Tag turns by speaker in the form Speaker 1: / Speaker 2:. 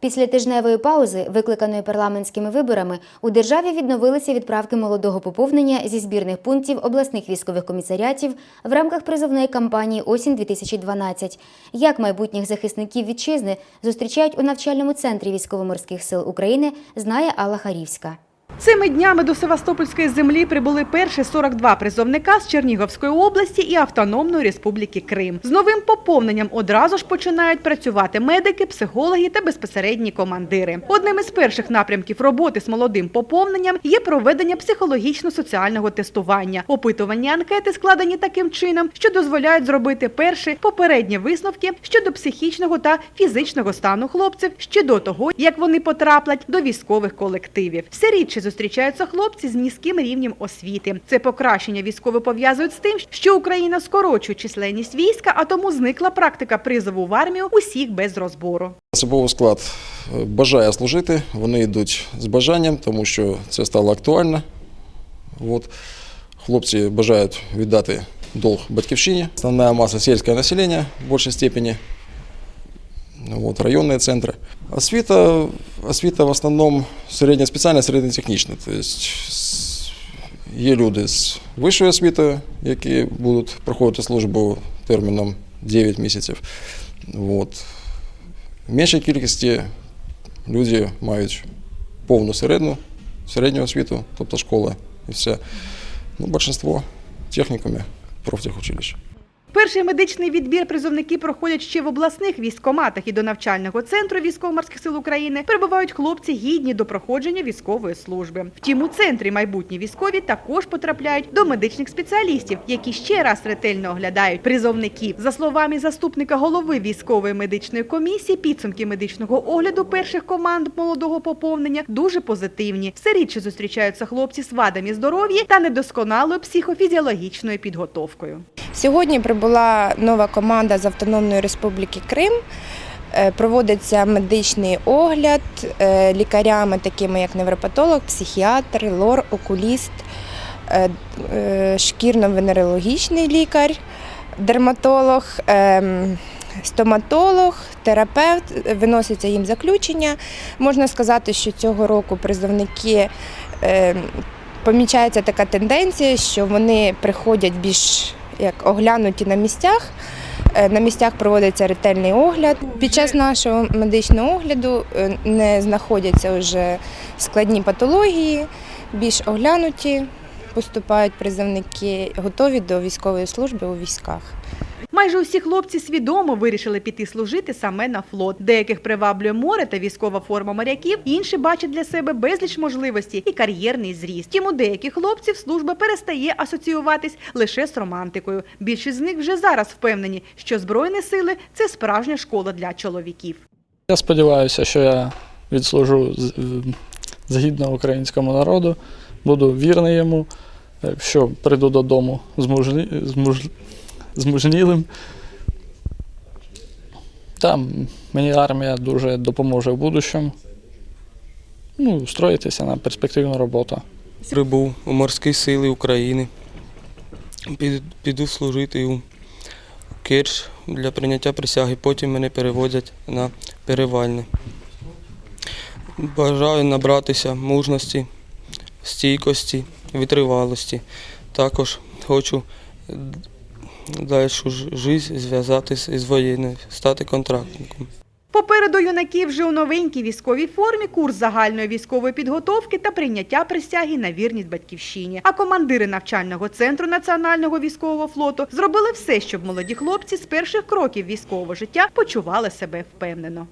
Speaker 1: Після тижневої паузи, викликаної парламентськими виборами, у державі відновилися відправки молодого поповнення зі збірних пунктів обласних військових комісаріатів в рамках призовної кампанії Осінь 2012 Як майбутніх захисників вітчизни зустрічають у навчальному центрі військово-морських сил України, знає Алла Харівська.
Speaker 2: Цими днями до Севастопольської землі прибули перші 42 призовника з Чернігівської області і Автономної Республіки Крим. З новим поповненням одразу ж починають працювати медики, психологи та безпосередні командири. Одним із перших напрямків роботи з молодим поповненням є проведення психологічно-соціального тестування. Опитувальні анкети складені таким чином, що дозволяють зробити перші попередні висновки щодо психічного та фізичного стану хлопців ще до того, як вони потраплять до військових колективів. Все рідше зустрічаються хлопці з низьким рівнем освіти. Це покращення військові пов'язують з тим, що Україна скорочує численність війська, а тому зникла практика призову в армію усіх без розбору.
Speaker 3: Особовий склад е, бажає служити, вони йдуть з бажанням, тому що це стало актуально. От. Хлопці бажають віддати долг батьківщині. Основна маса сільське населення в більшій степені. Вот, районные центры. Освіта, освіта в основному середня спеціальна, середньо технічна. Тобто є люди з вищою освітою, які будуть проходити службу терміном 9 місяців. Вот. В меншій кількості люди мають повну середню, середню освіту, тобто школа і все. Ну, більшинство техніками профтехучилища.
Speaker 2: Перший медичний відбір призовники проходять ще в обласних військкоматах і до навчального центру військово-морських сил України прибувають хлопці гідні до проходження військової служби. Втім, у центрі майбутні військові також потрапляють до медичних спеціалістів, які ще раз ретельно оглядають призовників. За словами заступника голови військової медичної комісії, підсумки медичного огляду перших команд молодого поповнення дуже позитивні. Все рідше зустрічаються хлопці з вадами здоров'я та недосконалою психофізіологічною підготовкою.
Speaker 4: Сьогодні прибула нова команда з Автономної Республіки Крим. Е, Проводиться медичний огляд е, лікарями, такими як невропатолог, психіатр, лор, окуліст, е, шкірно-венерологічний лікар, дерматолог, стоматолог, терапевт. Виноситься їм заключення. Можна сказати, що цього року призовники помічається така тенденція, що вони приходять більш як оглянуті на місцях. Е, На місцях проводиться ретельний огляд. Під час нашого медичного огляду е, не знаходяться вже складні патології, більш оглянуті, поступають призовники, готові до військової служби у військах.
Speaker 2: Майже усі хлопці свідомо вирішили піти служити саме на флот. Деяких приваблює море та військова форма моряків, інші бачать для себе безліч можливостей і кар'єрний зріст. Тім у деяких хлопців служба перестає асоціюватись лише з романтикою. Більшість з них вже зараз впевнені, що збройні сили це справжня школа для чоловіків.
Speaker 5: Я сподіваюся, що я відслужу е, згідно українському народу, буду вірний йому, е, що прийду додому змужні, змуж, змужнілим. Там мені армія дуже допоможе в будущому. Ну, строїтися на перспективну роботу.
Speaker 6: Прибув у морські сили України. Під- Піду служити у Керч для прийняття присяги. Потім мене переводять на перевальне. Бажаю набратися мужності, стійкості, витривалості. Також хочу далі життя зв'язатися із воєнною, стати контрактником.
Speaker 2: Попереду юнаків вже у новенькій військовій формі курс загальної військової підготовки та прийняття присяги на вірність батьківщині. А командири навчального центру Національного військового флоту зробили все, щоб молоді хлопці з перших кроків військового життя почували себе впевнено.